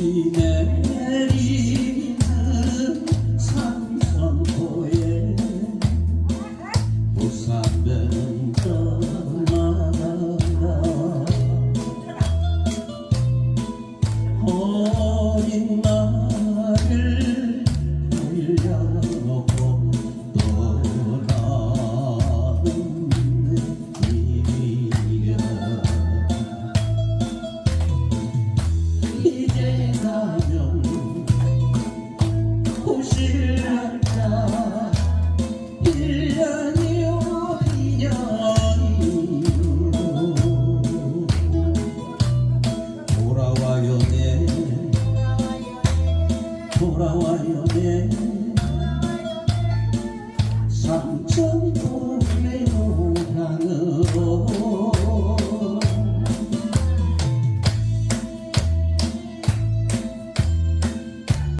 비 내리는 삼성포에 부산은 이제 가면 혹시 알까 1년이요 2년이요 돌아와요 내 돌아와요 내 삼천포